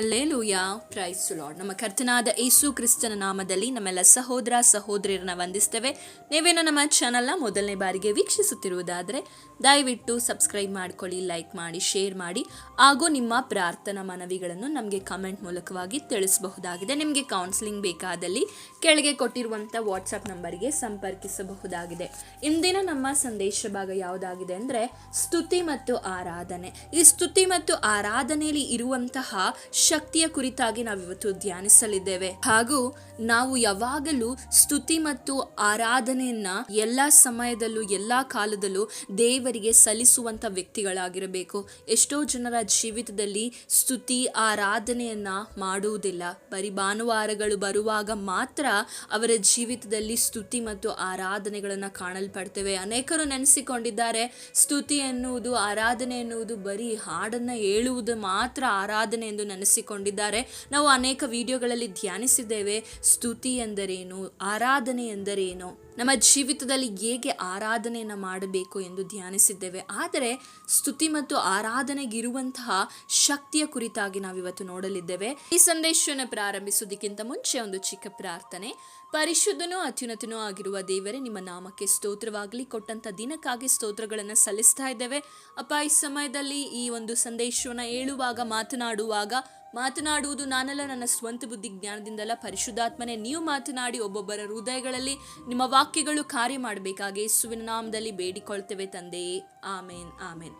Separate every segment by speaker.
Speaker 1: Alleluia price lord ನಮ್ಮ ಕರ್ತನಾದ ಯೇಸು ಕ್ರಿಸ್ತನ ನಾಮದಲ್ಲಿ ನಮ್ಮೆಲ್ಲ ಸಹೋದರ, ಸಹೋದರಿಯರನ್ನ ವಂದಿಸ್ತೇವೆ. ನೀವೇನು ನಮ್ಮ ಚಾನಲ್ನ ಮೊದಲನೇ ಬಾರಿಗೆ ವೀಕ್ಷಿಸುತ್ತಿರುವುದಾದರೆ, ದಯವಿಟ್ಟು ಸಬ್ಸ್ಕ್ರೈಬ್ ಮಾಡ್ಕೊಳ್ಳಿ ಲೈಕ್ ಮಾಡಿ ಶೇರ್ ಮಾಡಿ, ಹಾಗೂ ನಿಮ್ಮ ಪ್ರಾರ್ಥನಾ ಮನವಿಗಳನ್ನು ನಮಗೆ ಕಮೆಂಟ್ ಮೂಲಕವಾಗಿ ತಿಳಿಸಬಹುದಾಗಿದೆ. ನಿಮಗೆ ಕೌನ್ಸಿಲಿಂಗ್ ಬೇಕಾದಲ್ಲಿ ಕೆಳಗೆ ಕೊಟ್ಟಿರುವಂಥ ವಾಟ್ಸಪ್ ನಂಬರ್ಗೆ ಸಂಪರ್ಕಿಸಬಹುದಾಗಿದೆ. ಇಂದಿನ ನಮ್ಮ ಸಂದೇಶ ಭಾಗ ಯಾವುದಾಗಿದೆ ಅಂದರೆ, ಸ್ತುತಿ ಮತ್ತು ಆರಾಧನೆ. ಈ ಸ್ತುತಿ ಮತ್ತು ಆರಾಧನೆಯಲ್ಲಿ ಇರುವಂತಹ ಶಕ್ತಿಯ ಕುರಿತಾಗಿ ನಾವಿವತ್ತು ಧ್ಯಾನಿಸಲಿದ್ದೇವೆ. ಹಾಗೂ ನಾವು ಯಾವಾಗಲೂ ಸ್ತುತಿ ಮತ್ತು ಆರಾಧನೆಯನ್ನ ಎಲ್ಲಾ ಸಮಯದಲ್ಲೂ, ಎಲ್ಲಾ ಕಾಲದಲ್ಲೂ ದೇವರಿಗೆ ಸಲ್ಲಿಸುವಂತ ವ್ಯಕ್ತಿಗಳಾಗಿರಬೇಕು. ಎಷ್ಟೋ ಜನರ ಜೀವಿತದಲ್ಲಿ ಸ್ತುತಿ, ಆರಾಧನೆಯನ್ನ ಮಾಡುವುದಿಲ್ಲ. ಬರೀ ಭಾನುವಾರಗಳು ಬರುವಾಗ ಮಾತ್ರ ಅವರ ಜೀವಿತದಲ್ಲಿ ಸ್ತುತಿ ಮತ್ತು ಆರಾಧನೆಗಳನ್ನು ಕಾಣಲ್ಪಡ್ತೇವೆ. ಅನೇಕರು ನೆನೆಸಿಕೊಂಡಿದ್ದಾರೆ, ಸ್ತುತಿ ಎನ್ನುವುದು, ಆರಾಧನೆ ಎನ್ನುವುದು ಬರೀ ಹಾಡನ್ನ ಹೇಳುವುದು ಮಾತ್ರ ಆರಾಧನೆ ಎಂದು ನೆನೆಸಿಕೊಂಡಿದ್ದಾರೆ ನಾವು ಅನೇಕ ವಿಡಿಯೋಗಳಲ್ಲಿ ಧ್ಯಾನಿಸಿದ್ದೇವೆ. ಸ್ತುತಿ ಎಂದರೇನು? ಆರಾಧನೆ ಎಂದರೇನು? ನಮ್ಮ ಜೀವಿತದಲ್ಲಿ ಹೇಗೆ ಆರಾಧನೆಯನ್ನು ಮಾಡಬೇಕು ಎಂದು ಧ್ಯಾನಿಸಿದ್ದೇವೆ. ಆದರೆ ಸ್ತುತಿ ಮತ್ತು ಆರಾಧನೆಗಿರುವಂತಹ ಶಕ್ತಿಯ ಕುರಿತಾಗಿ ನಾವಿವತ್ತು ನೋಡಲಿದ್ದೇವೆ. ಈ ಸಂದೇಶವನ್ನು ಪ್ರಾರಂಭಿಸುವುದಕ್ಕಿಂತ ಮುಂಚೆ ಒಂದು ಚಿಕ್ಕ ಪ್ರಾರ್ಥನೆ. ಪರಿಶುದ್ಧನೂ ಅತ್ಯುನ್ನತನೂ ಆಗಿರುವ ದೇವರೇ, ನಿಮ್ಮ ನಾಮಕ್ಕೆ ಸ್ತೋತ್ರವಾಗಲಿ. ಕೊಟ್ಟಂತ ದಿನಕ್ಕಾಗಿ ಸ್ತೋತ್ರಗಳನ್ನು ಸಲ್ಲಿಸ್ತಾ ಇದ್ದೇವೆ. ಅಪ್ಪ, ಈ ಸಮಯದಲ್ಲಿ ಈ ಒಂದು ಸಂದೇಶವನ್ನು ಹೇಳುವಾಗ, ಮಾತನಾಡುವಾಗ, ಮಾತನಾಡುವುದು ನಾನಲ್ಲ, ನನ್ನ ಸ್ವಂತ ಬುದ್ಧಿ ಜ್ಞಾನದಿಂದಲ್ಲ, ಪರಿಶುದ್ಧಾತ್ಮನೆ, ನೀವು ಮಾತನಾಡಿ ಒಬ್ಬೊಬ್ಬರ ಹೃದಯಗಳಲ್ಲಿ ನಿಮ್ಮ ವಾಕ್ಯಗಳು ಕಾರ್ಯ ಮಾಡಬೇಕಾಗಿ ಯೇಸುವಿನ ನಾಮದಲ್ಲಿ ಬೇಡಿಕೊಳ್ತೇವೆ ತಂದೆಯೇ ಆಮೇನ್ ಆಮೇನ್.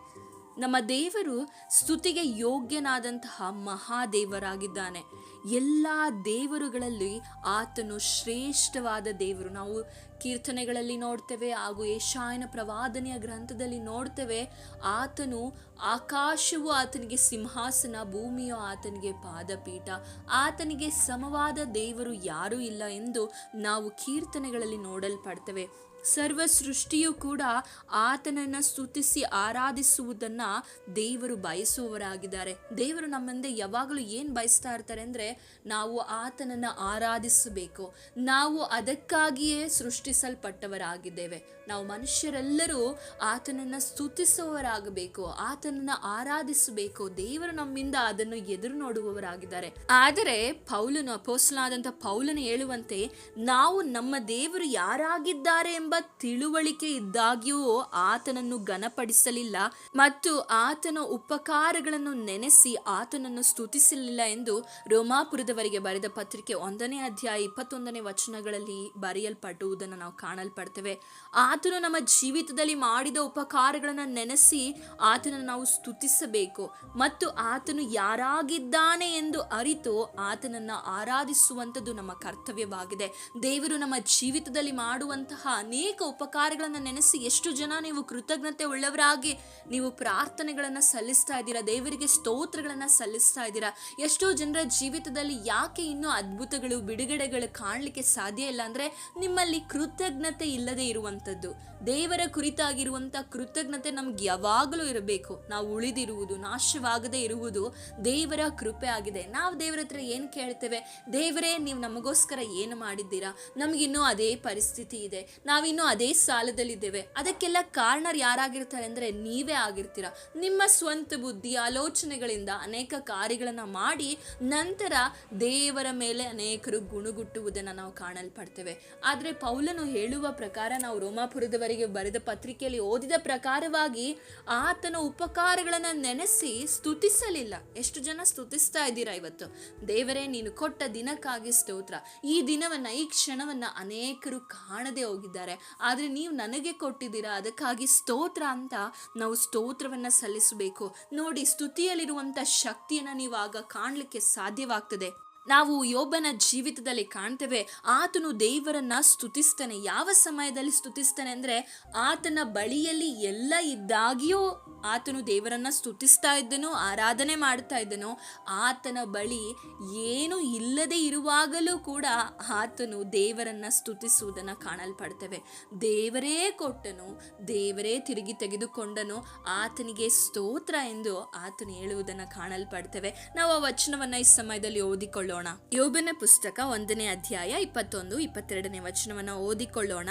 Speaker 1: ನಮ್ಮ ದೇವರು ಸ್ತುತಿಗೆ ಯೋಗ್ಯನಾದಂತಹ ಮಹಾದೇವರಾಗಿದ್ದಾನೆ. ಎಲ್ಲ ದೇವರುಗಳಲ್ಲಿ ಆತನು ಶ್ರೇಷ್ಠವಾದ ದೇವರು. ನಾವು ಕೀರ್ತನೆಗಳಲ್ಲಿ ನೋಡ್ತೇವೆ ಹಾಗೂ ಏಷಾಯನ ಪ್ರವಾದನೆಯ ಗ್ರಂಥದಲ್ಲಿ ನೋಡ್ತೇವೆ, ಆತನು ಆಕಾಶವು ಆತನಿಗೆ ಸಿಂಹಾಸನ, ಭೂಮಿಯು ಆತನಿಗೆ ಪಾದಪೀಠ, ಆತನಿಗೆ ಸಮವಾದ ದೇವರು ಯಾರೂ ಇಲ್ಲ ಎಂದು ನಾವು ಕೀರ್ತನೆಗಳಲ್ಲಿ ನೋಡಲ್ಪಡ್ತೇವೆ. ಸರ್ವ ಸೃಷ್ಟಿಯು ಕೂಡ ಆತನನ್ನು ಸ್ತುತಿಸಿ ಆರಾಧಿಸುವುದನ್ನ ದೇವರು ಬಯಸುವವರಾಗಿದ್ದಾರೆ. ದೇವರು ನಮ್ಮಂದೆ ಯಾವಾಗಲೂ ಏನು ಬಯಸ್ತಾ ಇರ್ತಾರೆ ಅಂದರೆ ನಾವು ಆತನನ್ನು ಆರಾಧಿಸಬೇಕು. ನಾವು ಅದಕ್ಕಾಗಿಯೇ ಸೃಷ್ಟಿಸಲ್ಪಟ್ಟವರಾಗಿದ್ದೇವೆ. ನಾವು ಮನುಷ್ಯರೆಲ್ಲರೂ ಆತನನ್ನು ಸ್ತುತಿಸುವವರಾಗಬೇಕು, ಆತನನ್ನು ಆರಾಧಿಸಬೇಕು. ದೇವರು ನಮ್ಮಿಂದ ಅದನ್ನು ಎದುರು ನೋಡುವವರಾಗಿದ್ದಾರೆ. ಆದರೆ ಪೌಲನು ಅಪೋಸಲಾದಂಥ ಪೌಲನು ಹೇಳುವಂತೆ ನಾವು ನಮ್ಮ ದೇವರು ಯಾರಾಗಿದ್ದಾರೆ ಎಂಬ ತಿಳುವಳಿಕೆ ಇದ್ದಾಗ್ಯೂ ಆತನನ್ನು ಘನಪಡಿಸಲಿಲ್ಲ ಮತ್ತು ಆತನ ಉಪಕಾರಗಳನ್ನು ನೆನೆಸಿ ಆತನನ್ನು ಸ್ತುತಿಸಲಿಲ್ಲ ಎಂದು ರೋಮಾಪುರದವರಿಗೆ ಬರೆದ ಪತ್ರಿಕೆ ಒಂದನೇ ಅಧ್ಯಾಯ ಇಪ್ಪತ್ತೊಂದನೇ ವಚನಗಳಲ್ಲಿ ಬರೆಯಲ್ಪಟ್ಟುವುದನ್ನು ನಾವು ಕಾಣಲ್ಪಡ್ತೇವೆ. ಆತನು ನಮ್ಮ ಜೀವಿತದಲ್ಲಿ ಮಾಡಿದ ಉಪಕಾರಗಳನ್ನು ನೆನೆಸಿ ಆತನನ್ನು ನಾವು ಸ್ತುತಿಸಬೇಕು ಮತ್ತು ಆತನು ಯಾರಾಗಿದ್ದಾನೆ ಎಂದು ಅರಿತು ಆತನನ್ನು ಆರಾಧಿಸುವಂಥದ್ದು ನಮ್ಮ ಕರ್ತವ್ಯವಾಗಿದೆ. ದೇವರು ನಮ್ಮ ಜೀವಿತದಲ್ಲಿ ಮಾಡುವಂತಹ ಅನೇಕ ಉಪಕಾರಗಳನ್ನು ನೆನೆಸಿ ಎಷ್ಟು ಜನ ನೀವು ಕೃತಜ್ಞತೆ ಉಳ್ಳವರಾಗಿ ನೀವು ಪ್ರಾರ್ಥನೆಗಳನ್ನು ಸಲ್ಲಿಸ್ತಾ ಇದ್ದೀರಾ? ದೇವರಿಗೆ ಸ್ತೋತ್ರಗಳನ್ನು ಸಲ್ಲಿಸ್ತಾ ಇದ್ದೀರಾ? ಎಷ್ಟೋ ಜನರ ಜೀವಿತದಲ್ಲಿ ಯಾಕೆ ಇನ್ನೂ ಅದ್ಭುತಗಳು, ಬಿಡುಗಡೆಗಳು ಕಾಣಲಿಕ್ಕೆ ಸಾಧ್ಯ ಇಲ್ಲ ಅಂದರೆ ನಿಮ್ಮಲ್ಲಿ ಕೃತಜ್ಞತೆ ಇಲ್ಲದೆ ಇರುವಂಥದ್ದು. ದೇವರ ಕುರಿತಾಗಿರುವಂಥ ಕೃತಜ್ಞತೆ ನಮ್ಗೆ ಯಾವಾಗಲೂ ಇರಬೇಕು. ನಾವು ಉಳಿದಿರುವುದು, ನಾಶವಾಗದೇ ಇರುವುದು ದೇವರ ಕೃಪೆ ಆಗಿದೆ. ನಾವು ದೇವರ ಹತ್ರ ಏನು ಕೇಳ್ತೇವೆ? ದೇವರೇ, ನೀವು ನಮಗೋಸ್ಕರ ಏನು ಮಾಡಿದ್ದೀರಾ? ನಮಗಿನ್ನೂ ಅದೇ ಪರಿಸ್ಥಿತಿ ಇದೆ. ನಾವಿನ್ನೂ ಅದೇ ಸಾಲದಲ್ಲಿದ್ದೇವೆ. ಅದಕ್ಕೆಲ್ಲ ಕಾರಣರು ಯಾರಾಗಿರ್ತಾರೆ ಅಂದರೆ ನೀವೇ ಆಗಿರ್ತೀರ. ನಿಮ್ಮ ಸ್ವಂತ ಬುದ್ಧಿ, ಆಲೋಚನೆಗಳಿಂದ ಅನೇಕ ಕಾರ್ಯಗಳನ್ನು ಮಾಡಿ ನಂತರ ದೇವರ ಮೇಲೆ ಅನೇಕರು ಗುಣಗುಟ್ಟುವುದನ್ನು ನಾವು ಕಾಣಲ್ಪಡ್ತೇವೆ. ಆದರೆ ಪೌಲನು ಹೇಳುವ ಪ್ರಕಾರ ನಾವು ರೋಮಾಪುರದವರೆಗೆ ಬರೆದ ಪತ್ರಿಕೆಯಲ್ಲಿ ಓದಿದ ಪ್ರಕಾರವಾಗಿ ಆತನ ಉಪಕಾರಗಳನ್ನು ನೆನೆಸಿ ಸ್ತುತಿಸಲಿಲ್ಲ. ಎಷ್ಟು ಜನ ಸ್ತುತಿಸ್ತಾ ಇದ್ದೀರಾ ಇವತ್ತು? ದೇವರೇ, ನೀನು ಕೊಟ್ಟ ದಿನಕ್ಕಾಗಿ ಸ್ತೋತ್ರ. ಈ ದಿನವನ್ನ, ಈ ಕ್ಷಣವನ್ನ ಅನೇಕರು ಕಾಣದೆ ಹೋಗಿದ್ದಾರೆ. ಆದರೆ ನೀವು ನನಗೆ ಕೊಟ್ಟಿದ್ದೀರಾ, ಅದಕ್ಕಾಗಿ ಸ್ತೋತ್ರ ಅಂತ ನಾವು ಸ್ತೋತ್ರವನ್ನ ಸಲ್ಲಿಸಬೇಕು. ನೋಡಿ ಸ್ತುತಿಯಲ್ಲಿರುವಂಥ ಶಕ್ತಿಯನ್ನು ನೀವು ಆಗ ಕಾಣಲಿಕ್ಕೆ ಸಾಧ್ಯವಾಗ್ತದೆ. ನಾವು ಯೋಬನ ಜೀವಿತದಲ್ಲಿ ಕಾಣ್ತೇವೆ. ಆತನು ದೇವರನ್ನ ಸ್ತುತಿಸ್ತಾನೆ. ಯಾವ ಸಮಯದಲ್ಲಿ ಸ್ತುತಿಸ್ತಾನೆ ಅಂದರೆ ಆತನ ಬಳಿಯಲ್ಲಿ ಎಲ್ಲ ಇದ್ದಾಗಿಯೂ ಆತನು ದೇವರನ್ನ ಸ್ತುತಿಸ್ತಾ ಇದ್ದನು, ಆರಾಧನೆ ಮಾಡ್ತಾ ಇದ್ದನು. ಆತನ ಬಳಿ ಏನು ಇಲ್ಲದೆ ಇರುವಾಗಲೂ ಕೂಡ ಆತನು ದೇವರನ್ನ ಸ್ತುತಿಸುವುದನ್ನು ಕಾಣಲ್ಪಡ್ತೇವೆ. ದೇವರೇ ಕೊಟ್ಟನು, ದೇವರೇ ತಿರುಗಿ ತೆಗೆದುಕೊಂಡನು, ಆತನಿಗೆ ಸ್ತೋತ್ರ ಎಂದು ಆತನು ಹೇಳುವುದನ್ನು ಕಾಣಲ್ಪಡ್ತೇವೆ. ನಾವು ಆ ವಚನವನ್ನು ಈ ಸಮಯದಲ್ಲಿ ಓದಿಕೊಳ್ಳೋಣ. ಯೋಬನ ಪುಸ್ತಕ ಒಂದನೇ ಅಧ್ಯಾಯ ಇಪ್ಪತ್ತೊಂದು ಇಪ್ಪತ್ತೆರಡನೇ ವಚನವನ್ನು ಓದಿಕೊಳ್ಳೋಣ.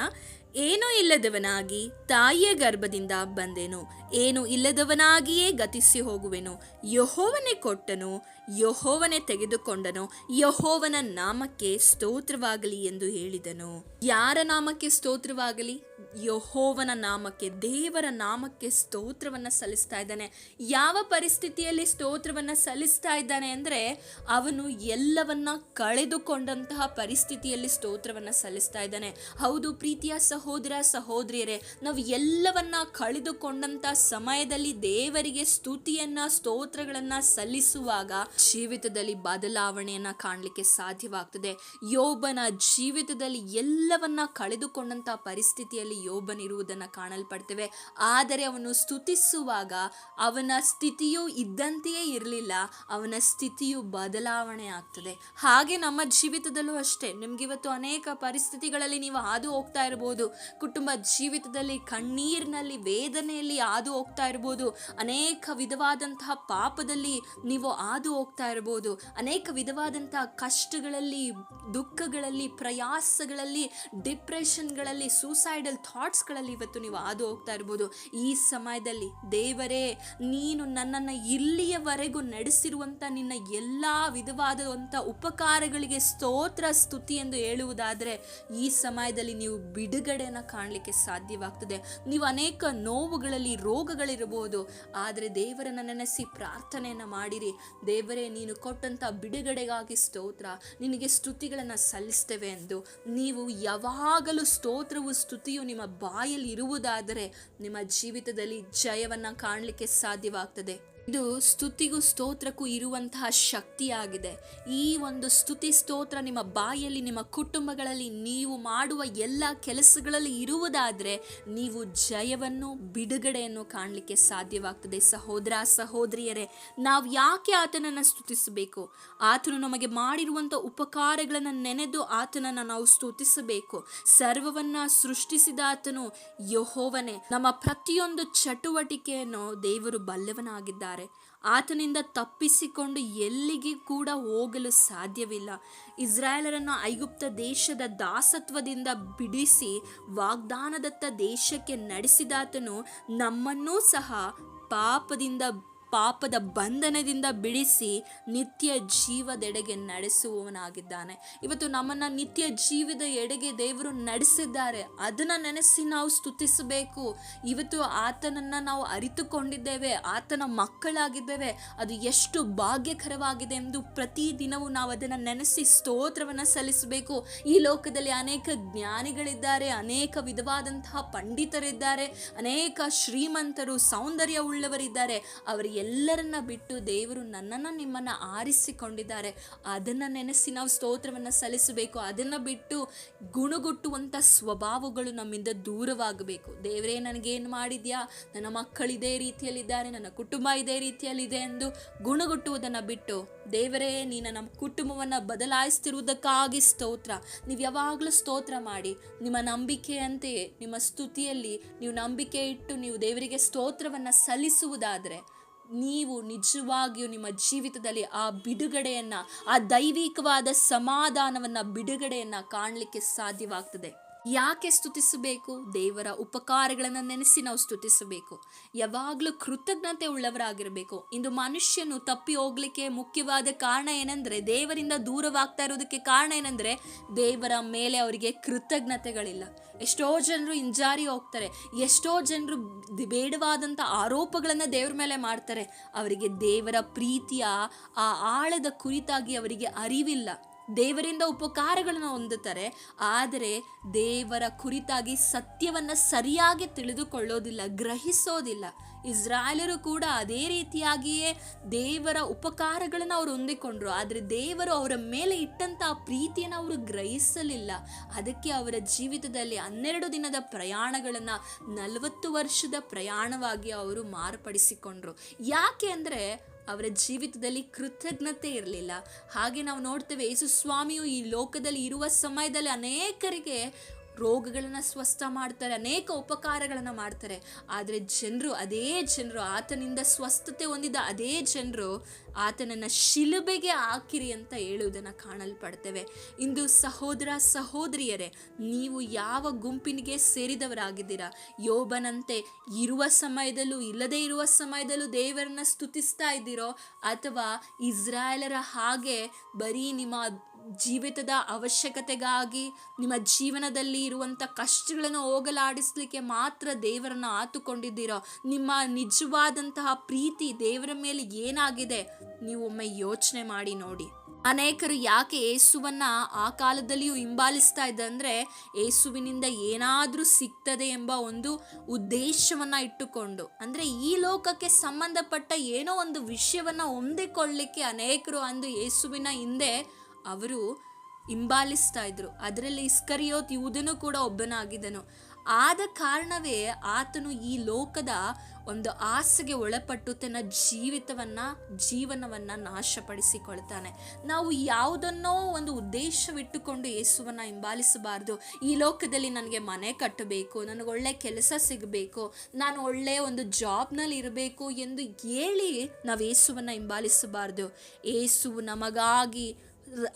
Speaker 1: ಏನೂ ಇಲ್ಲದವನಾಗಿ ತಾಯಿಯ ಗರ್ಭದಿಂದ ಬಂದೆನು. ಏನು ಇಲ್ಲದವನಾಗಿಯೇ ಗತಿಸಿ ಹೋಗುವೆನು. ಯಹೋವನೇ ಕೊಟ್ಟನು, ಯಹೋವನೇ ತೆಗೆದುಕೊಂಡನು, ಯಹೋವನ ನಾಮಕ್ಕೆ ಸ್ತೋತ್ರವಾಗಲಿ ಎಂದು ಹೇಳಿದನು. ಯಾರ ನಾಮಕ್ಕೆ ಸ್ತೋತ್ರವಾಗಲಿ? ಯಹೋವನ ನಾಮಕ್ಕೆ, ದೇವರ ನಾಮಕ್ಕೆ ಸ್ತೋತ್ರವನ್ನ ಸಲ್ಲಿಸ್ತಾ ಇದ್ದಾನೆ. ಯಾವ ಪರಿಸ್ಥಿತಿಯಲ್ಲಿ ಸ್ತೋತ್ರವನ್ನ ಸಲ್ಲಿಸ್ತಾ ಇದ್ದಾನೆ ಅಂದ್ರೆ, ಅವನು ಎಲ್ಲವನ್ನ ಕಳೆದುಕೊಂಡಂತಹ ಪರಿಸ್ಥಿತಿಯಲ್ಲಿ ಸ್ತೋತ್ರವನ್ನ ಸಲ್ಲಿಸ್ತಾ ಇದ್ದಾನೆ. ಹೌದು, ಪ್ರೀತಿಯ ಸಹೋದರ ಸಹೋದರಿಯರೇ, ನಾವು ಎಲ್ಲವನ್ನ ಕಳೆದುಕೊಂಡಂತ ಸಮಯದಲ್ಲಿ ದೇವರಿಗೆ ಸ್ತುತಿಯನ್ನ, ಸ್ತೋತ್ರಗಳನ್ನ ಸಲ್ಲಿಸುವಾಗ ಜೀವಿತದಲ್ಲಿ ಬದಲಾವಣೆಯನ್ನ ಕಾಣಲಿಕ್ಕೆ ಸಾಧ್ಯವಾಗ್ತದೆ. ಯೋಬನ ಜೀವಿತದಲ್ಲಿ ಎಲ್ಲವನ್ನ ಕಳೆದುಕೊಂಡಂತ ಪರಿಸ್ಥಿತಿಯಲ್ಲಿ ಯೋಬನಿರುವುದನ್ನ ಕಾಣಲ್ಪಡ್ತೇವೆ. ಆದರೆ ಅವನು ಸ್ತುತಿಸುವಾಗ ಅವನ ಸ್ಥಿತಿಯು ಇದ್ದಂತೆಯೇ ಇರಲಿಲ್ಲ, ಅವನ ಸ್ಥಿತಿಯು ಬದಲಾವಣೆ ಆಗ್ತದೆ. ಹಾಗೆ ನಮ್ಮ ಜೀವಿತದಲ್ಲೂ ಅಷ್ಟೇ. ನಿಮ್ಗಿವತ್ತು ಅನೇಕ ಪರಿಸ್ಥಿತಿಗಳಲ್ಲಿ ನೀವು ಹಾದು ಹೋಗ್ತಾ ಇರ್ಬೋದು. ಕುಟುಂಬ ಜೀವಿತದಲ್ಲಿ ಕಣ್ಣೀರಿನಲ್ಲಿ, ವೇದನೆಯಲ್ಲಿ ಹಾದು ಹೋಗ್ತಾ ಇರ್ಬೋದು. ಅನೇಕ ವಿಧವಾದಂತಹ ಪಾಪದಲ್ಲಿ ನೀವು ಹಾದು ಹೋಗ್ತಾ ಇರ್ಬೋದು. ಅನೇಕ ವಿಧವಾದಂತಹ ಕಷ್ಟಗಳಲ್ಲಿ, ದುಃಖಗಳಲ್ಲಿ, ಪ್ರಯಾಸಗಳಲ್ಲಿ, ಡಿಪ್ರೆಷನ್ಗಳಲ್ಲಿ ಸೂಸೈಡಲ್ ಥಾಟ್ಸ್ಗಳಲ್ಲಿ ಇವತ್ತು ನೀವು ಹಾದು ಹೋಗ್ತಾ ಇರ್ಬೋದು. ಈ ಸಮಯದಲ್ಲಿ ದೇವರೇ, ನೀನು ನನ್ನನ್ನು ಇಲ್ಲಿಯವರೆಗೂ ನಡೆಸಿರುವಂಥ ನಿನ್ನ ಎಲ್ಲ ವಿಧವಾದಂಥ ಉಪಕಾರಗಳಿಗೆ ಸ್ತೋತ್ರ, ಸ್ತುತಿ ಎಂದು ಹೇಳುವುದಾದರೆ ಈ ಸಮಯದಲ್ಲಿ ನೀವು ಬಿಡುಗಡೆಯನ್ನು ಕಾಣಲಿಕ್ಕೆ ಸಾಧ್ಯವಾಗ್ತದೆ. ನೀವು ಅನೇಕ ನೋವುಗಳಲ್ಲಿ ರೋಗಗಳಿರಬಹುದು. ಆದರೆ ದೇವರನ್ನು ನೆನೆಸಿ ಪ್ರಾರ್ಥನೆಯನ್ನು ಮಾಡಿರಿ. ದೇವರೇ, ನೀನು ಕೊಟ್ಟಂಥ ಬಿಡುಗಡೆಗಾಗಿ ಸ್ತೋತ್ರ, ನಿನಗೆ ಸ್ತುತಿಗಳನ್ನು ಸಲ್ಲಿಸ್ತೇವೆ ಎಂದು. ನೀವು ಯಾವಾಗಲೂ ಸ್ತೋತ್ರವು, ಸ್ತುತಿಯು ನಿಮ್ಮ ಬಾಯಲ್ಲಿ ಇರುವುದಾದರೆ ನಿಮ್ಮ ಜೀವಿತದಲ್ಲಿ ಜಯವನ್ನು ಕಾಣಲಿಕ್ಕೆ ಸಾಧ್ಯವಾಗ್ತದೆ. ಇದು ಸ್ತುತಿಗೂ ಸ್ತೋತ್ರಕ್ಕೂ ಇರುವಂತಹ ಶಕ್ತಿಯಾಗಿದೆ. ಈ ಒಂದು ಸ್ತುತಿ ಸ್ತೋತ್ರ ನಿಮ್ಮ ಬಾಯಲ್ಲಿ, ನಿಮ್ಮ ಕುಟುಂಬಗಳಲ್ಲಿ ನೀವು ಮಾಡುವ ಎಲ್ಲ ಕೆಲಸಗಳಲ್ಲಿ ಇರುವುದಾದರೆ ನೀವು ಜಯವನ್ನು, ಬಿಡುಗಡೆಯನ್ನು ಕಾಣಲಿಕ್ಕೆ ಸಾಧ್ಯವಾಗ್ತದೆ. ಸಹೋದರ, ಸಹೋದರಿಯರೇ, ನಾವು ಯಾಕೆ ಆತನನ್ನು ಸ್ತುತಿಸಬೇಕು? ಆತನು ನಮಗೆ ಮಾಡಿರುವಂಥ ಉಪಕಾರಗಳನ್ನು ನೆನೆದು ಆತನನ್ನು ನಾವು ಸ್ತುತಿಸಬೇಕು. ಸರ್ವವನ್ನು ಸೃಷ್ಟಿಸಿದ ಆತನು ಯಹೋವನೇ. ನಮ್ಮ ಪ್ರತಿಯೊಂದು ಚಟುವಟಿಕೆಯನ್ನು ದೇವರು ಬಲ್ಲವನಾಗಿದ್ದಾರೆ. ಆತನಿಂದ ತಪ್ಪಿಸಿಕೊಂಡು ಎಲ್ಲಿಗೆ ಕೂಡ ಹೋಗಲು ಸಾಧ್ಯವಿಲ್ಲ. ಇಸ್ರಾಯೇಲರನ್ನು ಐಗುಪ್ತ ದೇಶದ ದಾಸತ್ವದಿಂದ ಬಿಡಿಸಿ ವಾಗ್ದಾನದತ್ತ ದೇಶಕ್ಕೆ ನಡೆಸಿದಾತನು ನಮ್ಮನ್ನೂ ಸಹ ಪಾಪದಿಂದ ಪಾಪದ ಬಂಧನದಿಂದ ಬಿಡಿಸಿ ನಿತ್ಯ ಜೀವದೆಡೆಗೆ ನಡೆಸುವವನಾಗಿದ್ದಾನೆ. ಇವತ್ತು ನಮ್ಮನ್ನ ನಿತ್ಯ ಜೀವದ ಎಡೆಗೆ ದೇವರು ನಡೆಸಿದ್ದಾರೆ. ಅದನ್ನ ನೆನೆಸಿ ನಾವು ಸ್ತುತಿಸಬೇಕು. ಇವತ್ತು ಆತನನ್ನ ನಾವು ಅರಿತುಕೊಂಡಿದ್ದೇವೆ. ಆತನ ಮಕ್ಕಳಾಗಿದ್ದೇವೆ. ಅದು ಎಷ್ಟು ಭಾಗ್ಯಕರವಾಗಿದೆ ಎಂದು ಪ್ರತಿ ದಿನವೂ ನಾವು ಅದನ್ನು ನೆನೆಸಿ ಸ್ತೋತ್ರವನ್ನು ಸಲ್ಲಿಸಬೇಕು. ಈ ಲೋಕದಲ್ಲಿ ಅನೇಕ ಜ್ಞಾನಿಗಳಿದ್ದಾರೆ. ಅನೇಕ ವಿಧವಾದಂತಹ ಪಂಡಿತರಿದ್ದಾರೆ. ಅನೇಕ ಶ್ರೀಮಂತರು ಸೌಂದರ್ಯ ಉಳ್ಳವರಿದ್ದಾರೆ ಅವರು ಎಲ್ಲರನ್ನ ಬಿಟ್ಟು ದೇವರು ನನ್ನನ್ನು ನಿಮ್ಮನ್ನು ಆರಿಸಿಕೊಂಡಿದ್ದಾರೆ. ಅದನ್ನು ನೆನೆಸಿ ನಾವು ಸ್ತೋತ್ರವನ್ನು ಸಲ್ಲಿಸಬೇಕು. ಅದನ್ನು ಬಿಟ್ಟು ಗುಣಗುಟ್ಟುವಂಥ ಸ್ವಭಾವಗಳು ನಮ್ಮಿಂದ ದೂರವಾಗಬೇಕು. ದೇವರೇ, ನನಗೇನು ಮಾಡಿದ್ಯಾ? ನನ್ನ ಮಕ್ಕಳು ಇದೇ ರೀತಿಯಲ್ಲಿದ್ದಾರೆ, ನನ್ನ ಕುಟುಂಬ ಇದೇ ರೀತಿಯಲ್ಲಿದೆ ಎಂದು ಗುಣಗುಟ್ಟುವುದನ್ನು ಬಿಟ್ಟು, ದೇವರೇ, ನೀನು ನಮ್ಮ ಕುಟುಂಬವನ್ನು ಬದಲಾಯಿಸ್ತಿರುವುದಕ್ಕಾಗಿ ಸ್ತೋತ್ರ. ನೀವು ಯಾವಾಗಲೂ ಸ್ತೋತ್ರ ಮಾಡಿ. ನಿಮ್ಮ ನಂಬಿಕೆಯಂತೆಯೇ, ನಿಮ್ಮ ಸ್ತುತಿಯಲ್ಲಿ ನೀವು ನಂಬಿಕೆ ಇಟ್ಟು ನೀವು ದೇವರಿಗೆ ಸ್ತೋತ್ರವನ್ನು ಸಲ್ಲಿಸುವುದಾದರೆ ನೀವು ನಿಜವಾಗಿಯೂ ನಿಮ್ಮ ಜೀವಿತದಲ್ಲಿ ಆ ಬಿಡುಗಡೆಯನ್ನು ಆ ದೈವಿಕವಾದ ಸಮಾಧಾನವನ್ನು ಬಿಡುಗಡೆಯನ್ನು ಕಾಣಲಿಕ್ಕೆ ಸಾಧ್ಯವಾಗ್ತದೆ. ಯಾಕೆ ಸ್ತುತಿಸಬೇಕು? ದೇವರ ಉಪಕಾರಗಳನ್ನು ನೆನೆಸಿ ನಾವು ಸ್ತುತಿಸಬೇಕು. ಯಾವಾಗಲೂ ಕೃತಜ್ಞತೆ ಉಳ್ಳವರಾಗಿರಬೇಕು. ಇಂದು ಮನುಷ್ಯನು ತಪ್ಪಿ ಹೋಗ್ಲಿಕ್ಕೆ ಮುಖ್ಯವಾದ ಕಾರಣ ಏನಂದ್ರೆ, ದೇವರಿಂದ ದೂರವಾಗ್ತಾ ಇರೋದಕ್ಕೆ ಕಾರಣ ಏನಂದ್ರೆ, ದೇವರ ಮೇಲೆ ಅವರಿಗೆ ಕೃತಜ್ಞತೆಗಳಿಲ್ಲ. ಎಷ್ಟೋ ಜನರು ಹಿಂಜಾರಿ ಹೋಗ್ತಾರೆ. ಎಷ್ಟೋ ಜನರು ಬೇಡವಾದಂಥ ಆರೋಪಗಳನ್ನು ದೇವರ ಮೇಲೆ ಮಾಡ್ತಾರೆ. ಅವರಿಗೆ ದೇವರ ಪ್ರೀತಿಯ, ಆ ಆಳದ ಕುರಿತಾಗಿ ಅವರಿಗೆ ಅರಿವಿಲ್ಲ. ದೇವರಿಂದ ಉಪಕಾರಗಳನ್ನು ಹೊಂದುತ್ತಾರೆ. ಆದರೆ ದೇವರ ಕುರಿತಾಗಿ ಸತ್ಯವನ್ನು ಸರಿಯಾಗಿ ತಿಳಿದುಕೊಳ್ಳೋದಿಲ್ಲ, ಗ್ರಹಿಸೋದಿಲ್ಲ. ಇಸ್ರಾಯೇಲರು ಕೂಡ ಅದೇ ರೀತಿಯಾಗಿಯೇ ದೇವರ ಉಪಕಾರಗಳನ್ನು ಅವರು ಹೊಂದಿಕೊಂಡ್ರು. ಆದರೆ ದೇವರು ಅವರ ಮೇಲೆ ಇಟ್ಟಂತಹ ಪ್ರೀತಿಯನ್ನು ಅವರು ಗ್ರಹಿಸಲಿಲ್ಲ. ಅದಕ್ಕೆ ಅವರ ಜೀವಿತದಲ್ಲಿ ಹನ್ನೆರಡು ದಿನದ ಪ್ರಯಾಣಗಳನ್ನು, ನಲವತ್ತು ವರ್ಷದ ಪ್ರಯಾಣವಾಗಿ ಅವರು ಮಾರ್ಪಡಿಸಿಕೊಂಡ್ರು. ಯಾಕೆ ಅಂದರೆ ಅವರ ಜೀವಿತದಲ್ಲಿ ಕೃತಜ್ಞತೆ ಇರಲಿಲ್ಲ. ಹಾಗೆ ನಾವು ನೋಡ್ತೇವೆ ಯೇಸು ಸ್ವಾಮಿಯು ಈ ಲೋಕದಲ್ಲಿ ಇರುವ ಸಮಯದಲ್ಲಿ ಅನೇಕರಿಗೆ ರೋಗಗಳನ್ನು ಸ್ವಸ್ಥ ಮಾಡ್ತಾರೆ, ಅನೇಕ ಉಪಕಾರಗಳನ್ನು ಮಾಡ್ತಾರೆ. ಆದರೆ ಜನರು, ಅದೇ ಜನರು, ಆತನಿಂದ ಸ್ವಸ್ಥತೆ ಹೊಂದಿದ ಅದೇ ಜನರು ಆತನನ್ನು ಶಿಲುಬೆಗೆ ಹಾಕಿರಿ ಅಂತ ಹೇಳುವುದನ್ನು ಕಾಣಲ್ಪಡ್ತೇವೆ. ಇಂದು ಸಹೋದರ, ಸಹೋದರಿಯರೇ, ನೀವು ಯಾವ ಗುಂಪಿನಿಗೆ ಸೇರಿದವರಾಗಿದ್ದೀರಾ? ಯೋಬನಂತೆ ಇರುವ ಸಮಯದಲ್ಲೂ, ಇಲ್ಲದೇ ಇರುವ ಸಮಯದಲ್ಲೂ ದೇವರನ್ನ ಸ್ತುತಿಸ್ತಾ ಇದ್ದೀರೋ? ಅಥವಾ ಇಸ್ರಾಯೇಲರ ಹಾಗೆ ಬರೀ ನಿಮ್ಮ ಜೀವಿತದ ಅವಶ್ಯಕತೆಗಾಗಿ ನಿಮ್ಮ ಜೀವನದಲ್ಲಿ ಇರುವಂಥ ಕಷ್ಟಗಳನ್ನು ಹೋಗಲಾಡಿಸ್ಲಿಕ್ಕೆ ಮಾತ್ರ ದೇವರನ್ನು ಆತುಕೊಂಡಿದ್ದೀರೋ, ನಿಮ್ಮ ನಿಜವಾದಂತಹ ಪ್ರೀತಿ ದೇವರ ಮೇಲೆ ಏನಾಗಿದೆ? ನೀವು ಯೋಚನೆ ಮಾಡಿ ನೋಡಿ. ಅನೇಕರು ಯಾಕೆ ಏಸುವನ್ನ ಆ ಕಾಲದಲ್ಲಿಯೂ ಹಿಂಬಾಲಿಸ್ತಾ ಇದ್ದ ಅಂದರೆ ಏಸುವಿನಿಂದ ಏನಾದರೂ ಸಿಗ್ತದೆ ಎಂಬ ಒಂದು ಉದ್ದೇಶವನ್ನ ಇಟ್ಟುಕೊಂಡು. ಅಂದರೆ ಈ ಲೋಕಕ್ಕೆ ಸಂಬಂಧಪಟ್ಟ ಏನೋ ಒಂದು ವಿಷಯವನ್ನ ಹೊಂದಿಕೊಳ್ಳಿಕ್ಕೆ ಅನೇಕರು ಅಂದು ಏಸುವಿನ ಹಿಂದೆ ಅವರು ಹಿಂಬಾಲಿಸ್ತಾ ಇದ್ರು. ಅದರಲ್ಲಿ ಇಸ್ಕರಿಯೋತ್ ಯೂದನು ಕೂಡ ಒಬ್ಬನಾಗಿದ್ದನು. ಆದ ಕಾರಣವೇ ಆತನು ಈ ಲೋಕದ ಒಂದು ಆಸೆಗೆ ಒಳಪಟ್ಟು ತನ್ನ ಜೀವಿತವನ್ನ, ಜೀವನವನ್ನ ನಾಶಪಡಿಸಿಕೊಳ್ತಾನೆ. ನಾವು ಯಾವುದನ್ನೋ ಒಂದು ಉದ್ದೇಶವಿಟ್ಟುಕೊಂಡು ಯೇಸುವನ್ನ ಹಿಂಬಾಲಿಸಬಾರ್ದು. ಈ ಲೋಕದಲ್ಲಿ ನನಗೆ ಮನೆ ಕಟ್ಟಬೇಕು, ನನಗೆ ಒಳ್ಳೆ ಕೆಲಸ ಸಿಗಬೇಕು, ನಾನು ಒಳ್ಳೆ ಒಂದು ಜಾಬ್ನಲ್ಲಿ ಇರಬೇಕು ಎಂದು ಹೇಳಿ ನಾವು ಯೇಸುವನ್ನ ಹಿಂಬಾಲಿಸಬಾರ್ದು. ಏಸು ನಮಗಾಗಿ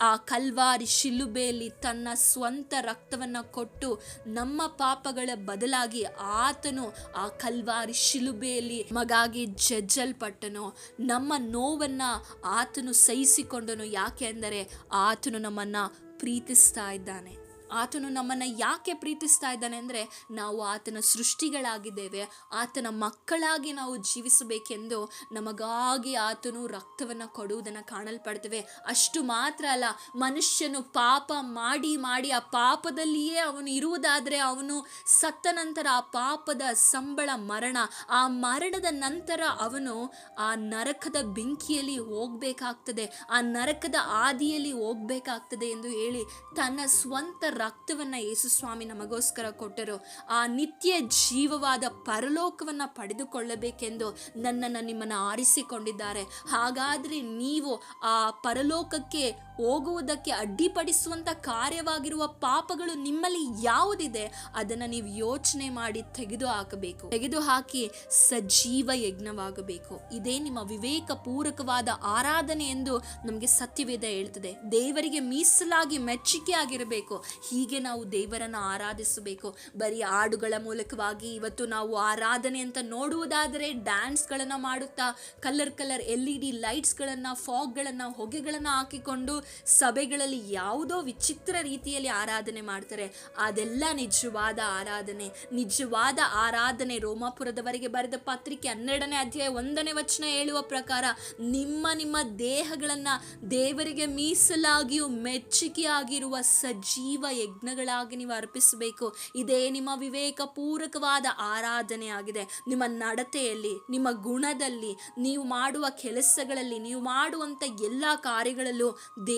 Speaker 1: ಆ ಕಲ್ವಾರಿ ಶಿಲುಬೆಯಲ್ಲಿ ತನ್ನ ಸ್ವಂತ ರಕ್ತವನ್ನು ಕೊಟ್ಟು ನಮ್ಮ ಪಾಪಗಳ ಬದಲಾಗಿ ಆತನು ಆ ಕಲ್ವಾರಿ ಶಿಲುಬೆಯಲ್ಲಿ ಮಗಾಗಿ ಜಜ್ಜಲ್ಪಟ್ಟನು. ನಮ್ಮ ನೋವನ್ನ ಆತನು ಸಹಿಸಿಕೊಂಡನು. ಯಾಕೆ ಅಂದರೆ ಆತನು ನಮ್ಮನ್ನ ಪ್ರೀತಿಸ್ತಾ ಇದ್ದಾನೆ. ಆತನು ನಮ್ಮನ್ನು ಯಾಕೆ ಪ್ರೀತಿಸ್ತಾ ಇದ್ದಾನೆ ಅಂದರೆ ನಾವು ಆತನ ಸೃಷ್ಟಿಗಳಾಗಿದ್ದೇವೆ, ಆತನ ಮಕ್ಕಳಾಗಿ ನಾವು ಜೀವಿಸಬೇಕೆಂದು ನಮಗಾಗಿ ಆತನು ರಕ್ತವನ್ನು ಕೊಡುವುದನ್ನು ಕಾಣಲ್ಪಡ್ತೇವೆ. ಅಷ್ಟು ಮಾತ್ರ ಅಲ್ಲ, ಮನುಷ್ಯನು ಪಾಪ ಮಾಡಿ ಮಾಡಿ ಆ ಪಾಪದಲ್ಲಿಯೇ ಅವನು ಇರುವುದಾದರೆ ಅವನು ಸತ್ತ ನಂತರ ಆ ಪಾಪದ ಸಂಬಳ ಮರಣ, ಆ ಮರಣದ ನಂತರ ಅವನು ಆ ನರಕದ ಬೆಂಕಿಯಲ್ಲಿ ಹೋಗಬೇಕಾಗ್ತದೆ, ಆ ನರಕದ ಆದಿಯಲ್ಲಿ ಹೋಗಬೇಕಾಗ್ತದೆ ಎಂದು ಹೇಳಿ ತನ್ನ ಸ್ವಂತ ರಕ್ತವನ್ನ ಯೇಸು ಸ್ವಾಮಿ ನಮಗೋಸ್ಕರ ಕೊಟ್ಟರು. ಆ ನಿತ್ಯ ಜೀವವಾದ ಪರಲೋಕವನ್ನ ಪಡೆದುಕೊಳ್ಳಬೇಕೆಂದು ನನ್ನನ್ನು ನಿಮ್ಮನ್ನು ಆರಿಸಿಕೊಂಡಿದ್ದಾರೆ. ಹಾಗಾದರೆ ನೀವು ಆ ಪರಲೋಕಕ್ಕೆ ಹೋಗುವುದಕ್ಕೆ ಅಡ್ಡಿಪಡಿಸುವಂಥ ಕಾರ್ಯವಾಗಿರುವ ಪಾಪಗಳು ನಿಮ್ಮಲ್ಲಿ ಯಾವುದಿದೆ, ಅದನ್ನು ನೀವು ಯೋಚನೆ ಮಾಡಿ ತೆಗೆದು ಹಾಕಬೇಕು ತೆಗೆದು ಹಾಕಿ ಸಜೀವ ಯಜ್ಞವಾಗಬೇಕು. ಇದೇ ನಿಮ್ಮ ವಿವೇಕ ಪೂರಕವಾದ ಆರಾಧನೆ ಎಂದು ನಮಗೆ ಸತ್ಯವೇದ ಹೇಳ್ತದೆ. ದೇವರಿಗೆ ಮೀಸಲಾಗಿ ಮೆಚ್ಚುಗೆ ಆಗಿರಬೇಕು. ಹೀಗೆ ನಾವು ದೇವರನ್ನು ಆರಾಧಿಸಬೇಕು. ಬರೀ ಹಾಡುಗಳ ಮೂಲಕವಾಗಿ ಇವತ್ತು ನಾವು ಆರಾಧನೆ ಅಂತ ನೋಡುವುದಾದರೆ ಡ್ಯಾನ್ಸ್ಗಳನ್ನು ಮಾಡುತ್ತಾ, colour colour L E D ಲೈಟ್ಸ್ಗಳನ್ನು, ಫಾಗ್ಗಳನ್ನು, ಹೊಗೆಗಳನ್ನು ಹಾಕಿಕೊಂಡು ಸಭೆಗಳಲ್ಲಿ ಯಾವುದೋ ವಿಚಿತ್ರ ರೀತಿಯಲ್ಲಿ ಆರಾಧನೆ ಮಾಡ್ತಾರೆ. ಅದೆಲ್ಲ ನಿಜವಾದ ಆರಾಧನೆ. ನಿಜವಾದ ಆರಾಧನೆ ರೋಮಾಪುರದವರೆಗೆ ಬರೆದ ಪತ್ರಿಕೆ ಹನ್ನೆರಡನೇ ಅಧ್ಯಾಯ ಒಂದನೇ ವಚನ ಹೇಳುವ ಪ್ರಕಾರ, ನಿಮ್ಮ ನಿಮ್ಮ ದೇಹಗಳನ್ನು ದೇವರಿಗೆ ಮೀಸಲಾಗಿಯೂ ಮೆಚ್ಚುಗೆಯಾಗಿರುವ ಸಜೀವ ಯಜ್ಞಗಳಾಗಿ ನೀವು ಅರ್ಪಿಸಬೇಕು. ಇದೇ ನಿಮ್ಮ ವಿವೇಕ ಪೂರಕವಾದ ಆರಾಧನೆ ಆಗಿದೆ ನಿಮ್ಮ ನಡತೆಯಲ್ಲಿ, ನಿಮ್ಮ ಗುಣದಲ್ಲಿ, ನೀವು ಮಾಡುವ ಕೆಲಸಗಳಲ್ಲಿ, ನೀವು ಮಾಡುವಂಥ ಎಲ್ಲ ಕಾರ್ಯಗಳಲ್ಲೂ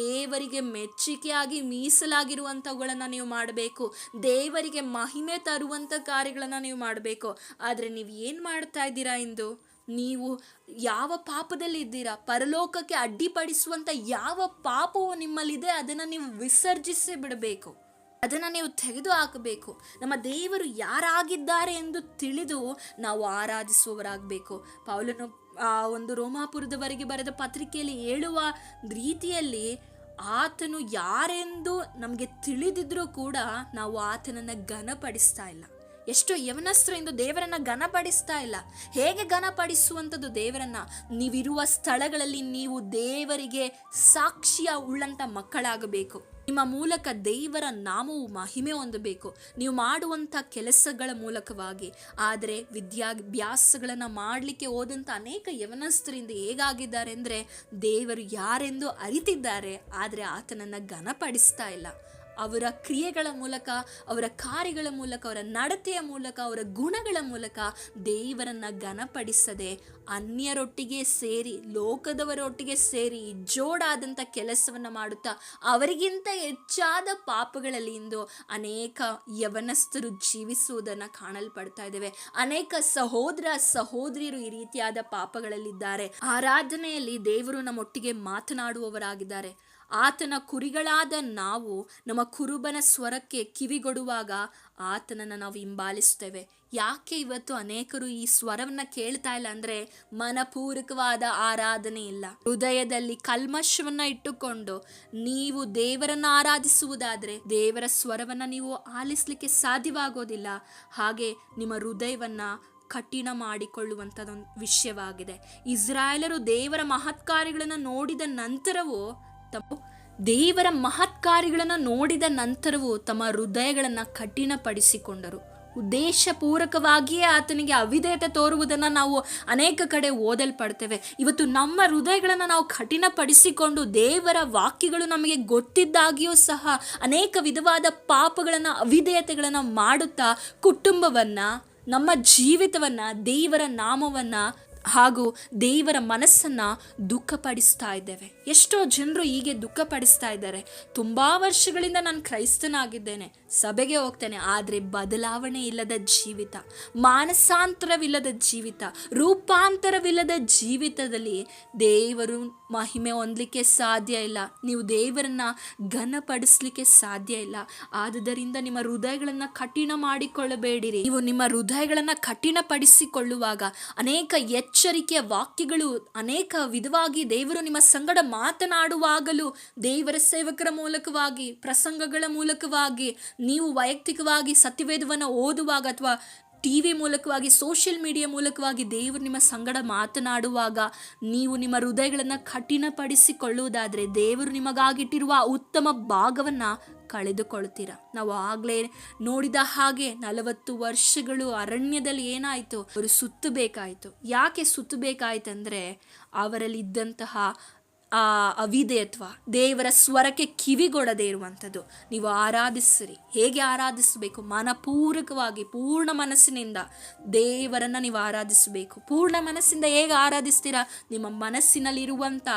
Speaker 1: ದೇವರಿಗೆ ಮೆಚ್ಚುಗೆಯಾಗಿ ಮೀಸಲಾಗಿರುವಂಥವುಗಳನ್ನು ನೀವು ಮಾಡಬೇಕು. ದೇವರಿಗೆ ಮಹಿಮೆ ತರುವಂಥ ಕಾರ್ಯಗಳನ್ನು ನೀವು ಮಾಡಬೇಕು. ಆದರೆ ನೀವು ಏನು ಮಾಡ್ತಾ ಇದ್ದೀರಾ ಇಂದು? ನೀವು ಯಾವ ಪಾಪದಲ್ಲಿ ಇದ್ದೀರಾ? ಪರಲೋಕಕ್ಕೆ ಅಡ್ಡಿಪಡಿಸುವಂಥ ಯಾವ ಪಾಪವು ನಿಮ್ಮಲ್ಲಿದೆ, ಅದನ್ನು ನೀವು ವಿಸರ್ಜಿಸಿ ಬಿಡಬೇಕು. ಅದನ್ನು ನೀವು ತೆಗೆದು ಹಾಕಬೇಕು ನಮ್ಮ ದೇವರು ಯಾರಾಗಿದ್ದಾರೆ ಎಂದು ತಿಳಿದು ನಾವು ಆರಾಧಿಸುವವರಾಗಬೇಕು. ಪೌಲನು ಆ ಒಂದು ರೋಮಾಪುರದವರೆಗೆ ಬರೆದ ಪತ್ರಿಕೆಯಲ್ಲಿ ಹೇಳುವ ರೀತಿಯಲ್ಲಿ ಆತನು ಯಾರೆಂದು ನಮಗೆ ತಿಳಿದಿದ್ರೂ ಕೂಡ ನಾವು ಆತನನ್ನು ಘನಪಡಿಸ್ತಾ ಇಲ್ಲ. ಎಷ್ಟೋ ಯವನಸ್ತ್ರ ಎಂದು ದೇವರನ್ನ ಘನಪಡಿಸ್ತಾ ಇಲ್ಲ. ಹೇಗೆ ಘನಪಡಿಸುವಂಥದ್ದು ದೇವರನ್ನ? ನೀವಿರುವ ಸ್ಥಳಗಳಲ್ಲಿ ನೀವು ದೇವರಿಗೆ ಸಾಕ್ಷಿಯ ಉಳ್ಳಂಥ ಮಕ್ಕಳಾಗಬೇಕು. ನಿಮ್ಮ ಮೂಲಕ ದೇವರ ನಾಮವು ಮಹಿಮೆ ಹೊಂದಬೇಕು. ನೀವು ಮಾಡುವಂಥ ಕೆಲಸಗಳ ಮೂಲಕವಾಗಿ. ಆದರೆ ವಿದ್ಯಾಭ್ಯಾಸಗಳನ್ನು ಮಾಡಲಿಕ್ಕೆ ಹೋದಂಥ ಅನೇಕ ಯವನಸ್ಥರಿಂದ ಹೇಗಾಗಿದ್ದಾರೆ ಅಂದರೆ ದೇವರು ಯಾರೆಂದು ಅರಿತಿದ್ದಾರೆ. ಆದರೆ ಆತನನ್ನು ಘನಪಡಿಸ್ತಾ ಇಲ್ಲ. ಅವರ ಕ್ರಿಯೆಗಳ ಮೂಲಕ, ಅವರ ಕಾರ್ಯಗಳ ಮೂಲಕ, ಅವರ ನಡತೆಯ ಮೂಲಕ, ಅವರ ಗುಣಗಳ ಮೂಲಕ ದೇವರನ್ನು ಘನಪಡಿಸದೆ, ಅನ್ಯರೊಟ್ಟಿಗೆ ಸೇರಿ, ಲೋಕದವರೊಟ್ಟಿಗೆ ಸೇರಿ ಜೋಡಾದಂಥ ಕೆಲಸವನ್ನು ಮಾಡುತ್ತಾ, ಅವರಿಗಿಂತ ಹೆಚ್ಚಾದ ಪಾಪಗಳಲ್ಲಿ ಇಂದು ಅನೇಕ ಯವನಸ್ಥರು ಜೀವಿಸುವುದನ್ನು ಕಾಣಲ್ಪಡ್ತಾ ಇದ್ದೇವೆ. ಅನೇಕ ಸಹೋದರ, ಸಹೋದರಿಯರು ಈ ರೀತಿಯಾದ ಪಾಪಗಳಲ್ಲಿದ್ದಾರೆ. ಆರಾಧನೆಯಲ್ಲಿ ದೇವರು ನಮ್ಮೊಟ್ಟಿಗೆ ಮಾತನಾಡುವವರಾಗಿದ್ದಾರೆ. ಆತನ ಕುರಿಗಳಾದ ನಾವು ನಮ್ಮ ಕುರುಬನ ಸ್ವರಕ್ಕೆ ಕಿವಿಗೊಡುವಾಗ ಆತನನ್ನು ನಾವು ಹಿಂಬಾಲಿಸ್ತೇವೆ ಯಾಕೆ ಇವತ್ತು ಅನೇಕರು ಈ ಸ್ವರವನ್ನ ಕೇಳ್ತಾ ಇಲ್ಲ ಅಂದರೆ ಮನಪೂರ್ವಕವಾದ ಆರಾಧನೆ ಇಲ್ಲ. ಹೃದಯದಲ್ಲಿ ಕಲ್ಮಶವನ್ನ ಇಟ್ಟುಕೊಂಡು ನೀವು ದೇವರನ್ನ ಆರಾಧಿಸುವುದಾದರೆ ದೇವರ ಸ್ವರವನ್ನ ನೀವು ಆಲಿಸಲಿಕ್ಕೆ ಸಾಧ್ಯವಾಗೋದಿಲ್ಲ. ಹಾಗೆ ನಿಮ್ಮ ಹೃದಯವನ್ನ ಕಠಿಣ ಮಾಡಿಕೊಳ್ಳುವಂಥದ್ದೊಂದು ವಿಷಯವಾಗಿದೆ. ಇಸ್ರಾಯೇಲರು ದೇವರ ಮಹತ್ಕಾರ್ಯಗಳನ್ನು ನೋಡಿದ ನಂತರವೂ ತಮ್ಮ ದೇವರ ಮಹತ್ಕಾರ್ಯಗಳನ್ನು ನೋಡಿದ ನಂತರವೂ ತಮ್ಮ ಹೃದಯಗಳನ್ನು ಕಠಿಣಪಡಿಸಿಕೊಂಡರು. ಉದ್ದೇಶಪೂರ್ವಕವಾಗಿಯೇ ಆತನಿಗೆ ಅವಿಧೇಯತೆ ತೋರುವುದನ್ನು ನಾವು ಅನೇಕ ಕಡೆ ಓದಲ್ಪಡ್ತೇವೆ. ಇವತ್ತು ನಮ್ಮ ಹೃದಯಗಳನ್ನು ನಾವು ಕಠಿಣಪಡಿಸಿಕೊಂಡು ದೇವರ ವಾಕ್ಯಗಳು ನಮಗೆ ಗೊತ್ತಿದ್ದಾಗಿಯೂ ಸಹ ಅನೇಕ ವಿಧವಾದ ಪಾಪಗಳನ್ನು, ಅವಿಧೇಯತೆಗಳನ್ನು ಮಾಡುತ್ತಾ ಕುಟುಂಬವನ್ನು, ನಮ್ಮ ಜೀವಿತವನ್ನು, ದೇವರ ನಾಮವನ್ನು ಹಾಗೂ ದೇವರ ಮನಸ್ಸನ್ನು ದುಃಖಪಡಿಸ್ತಾ ಇದ್ದೇವೆ. ಎಷ್ಟೋ ಜನರು ಹೀಗೆ ದುಃಖಪಡಿಸ್ತಾ ಇದ್ದಾರೆ. ತುಂಬ ವರ್ಷಗಳಿಂದ ನಾನು ಕ್ರೈಸ್ತನಾಗಿದ್ದೇನೆ. ಸಭೆಗೆ ಹೋಗ್ತಾನೆ, ಆದರೆ ಬದಲಾವಣೆ ಇಲ್ಲದ ಜೀವಿತ, ಮಾನಸಾಂತರವಿಲ್ಲದ ಜೀವಿತ, ರೂಪಾಂತರವಿಲ್ಲದ ಜೀವಿತದಲ್ಲಿ ದೇವರು ಮಹಿಮೆ ಹೊಂದಲಿಕ್ಕೆ ಸಾಧ್ಯ ಇಲ್ಲ. ನೀವು ದೇವರನ್ನ ಘನಪಡಿಸ್ಲಿಕ್ಕೆ ಸಾಧ್ಯ ಇಲ್ಲ. ಆದ್ದರಿಂದ ನಿಮ್ಮ ಹೃದಯಗಳನ್ನು ಕಠಿಣ ಮಾಡಿಕೊಳ್ಳಬೇಡಿರಿ. ನೀವು ನಿಮ್ಮ ಹೃದಯಗಳನ್ನು ಕಠಿಣಪಡಿಸಿಕೊಳ್ಳುವಾಗ ಅನೇಕ ಎಚ್ಚರಿಕೆಯ ವಾಕ್ಯಗಳು, ಅನೇಕ ವಿಧವಾಗಿ ದೇವರು ನಿಮ್ಮ ಸಂಗಡ ಮಾತನಾಡುವಾಗಲೂ ದೇವರ ಸೇವಕರ ಮೂಲಕವಾಗಿ, ಪ್ರಸಂಗಗಳ ಮೂಲಕವಾಗಿ ನೀವು ವೈಯಕ್ತಿಕವಾಗಿ ಸತ್ಯವೇದವನ್ನು ಓದುವಾಗ ಅಥವಾ ಟಿ ವಿ ಮೂಲಕವಾಗಿ, ಸೋಷಿಯಲ್ ಮೀಡಿಯಾ ಮೂಲಕವಾಗಿ ದೇವರು ನಿಮ್ಮ ಸಂಗಡ ಮಾತನಾಡುವಾಗ ನೀವು ನಿಮ್ಮ ಹೃದಯಗಳನ್ನು ಕಠಿಣಪಡಿಸಿಕೊಳ್ಳುವುದಾದರೆ ದೇವರು ನಿಮಗಾಗಿಟ್ಟಿರುವ ಉತ್ತಮ ಭಾಗವನ್ನು ಕಳೆದುಕೊಳ್ತೀರ? ನಾವು ಆಗಲೇ ನೋಡಿದ ಹಾಗೆ ನಲವತ್ತು ವರ್ಷಗಳು ಅರಣ್ಯದಲ್ಲಿ ಏನಾಯಿತು? ಅವರು ಸುತ್ತಬೇಕಾಯಿತು ಯಾಕೆ ಸುತ್ತಬೇಕಾಯ್ತಂದರೆ ಅವರಲ್ಲಿ ಇದ್ದಂತಹ ಆ ಅವಿಧೇಯತ್ವ. ದೇವರ ಸ್ವರಕ್ಕೆ ಕಿವಿಗೊಡದೇ ಇರುವಂಥದ್ದು. ನೀವು ಆರಾಧಿಸಿರಿ. ಹೇಗೆ ಆರಾಧಿಸಬೇಕು? ಮನಪೂರ್ವಕವಾಗಿ ಪೂರ್ಣ ಮನಸ್ಸಿನಿಂದ ದೇವರನ್ನು ನೀವು ಆರಾಧಿಸಬೇಕು. ಪೂರ್ಣ ಮನಸ್ಸಿಂದ ಹೇಗೆ ಆರಾಧಿಸ್ತೀರಾ? ನಿಮ್ಮ ಮನಸ್ಸಿನಲ್ಲಿರುವಂಥ